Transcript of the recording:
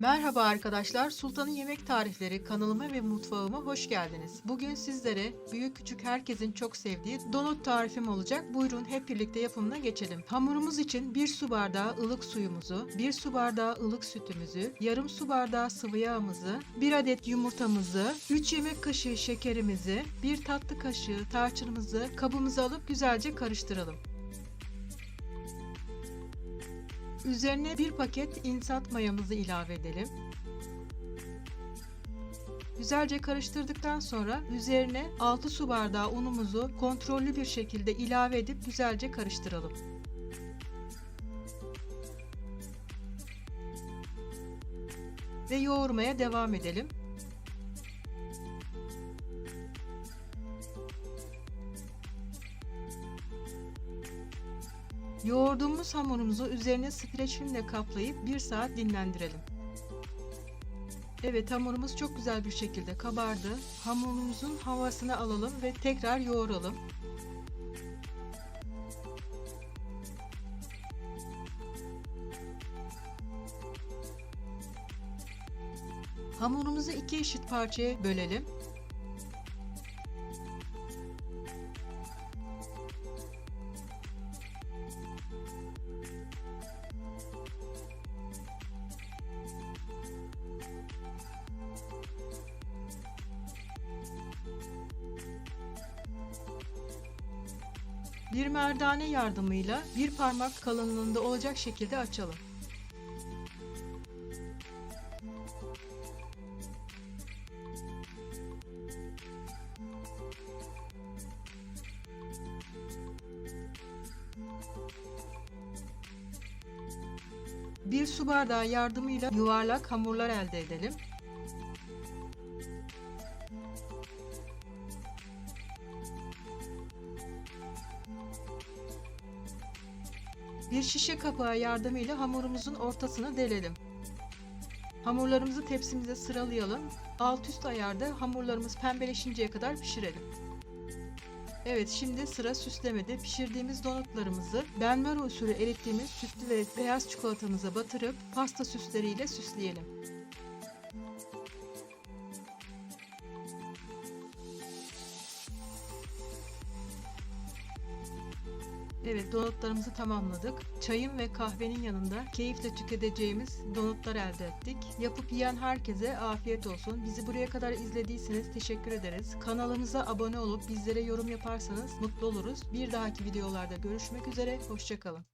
Merhaba arkadaşlar, Sultan'ın Yemek Tarifleri kanalıma ve mutfağıma hoş geldiniz. Bugün sizlere büyük küçük herkesin çok sevdiği donut tarifim olacak. Buyurun hep birlikte yapımına geçelim. Hamurumuz için 1 su bardağı ılık suyumuzu, 1 su bardağı ılık sütümüzü, yarım su bardağı sıvı yağımızı, 1 adet yumurtamızı, 3 yemek kaşığı şekerimizi, 1 tatlı kaşığı tarçınımızı kabımıza alıp güzelce karıştıralım. Üzerine bir paket insat mayamızı ilave edelim. Güzelce karıştırdıktan sonra üzerine 6 su bardağı unumuzu kontrollü bir şekilde ilave edip güzelce karıştıralım. Ve yoğurmaya devam edelim. Yoğurduğumuz hamurumuzu üzerine streç filmle kaplayıp 1 saat dinlendirelim. Evet hamurumuz çok güzel bir şekilde kabardı. Hamurumuzun havasını alalım ve tekrar yoğuralım. Hamurumuzu iki eşit parçaya bölelim. Bir merdane yardımıyla bir parmak kalınlığında olacak şekilde açalım. Bir su bardağı yardımıyla yuvarlak hamurlar elde edelim. Bir şişe kapağı yardımıyla hamurumuzun ortasını delelim. Hamurlarımızı tepsimize sıralayalım. Alt üst ayarda hamurlarımız pembeleşinceye kadar pişirelim. Evet şimdi sıra süslemede pişirdiğimiz donutlarımızı benmer usulü erittiğimiz sütlü ve beyaz çikolatamıza batırıp pasta süsleriyle süsleyelim. Evet donutlarımızı tamamladık. Çayın ve kahvenin yanında keyifle tüketeceğimiz donutlar elde ettik. Yapıp yiyen herkese afiyet olsun. Bizi buraya kadar izlediyseniz teşekkür ederiz. Kanalımıza abone olup bizlere yorum yaparsanız mutlu oluruz. Bir dahaki videolarda görüşmek üzere. Hoşçakalın.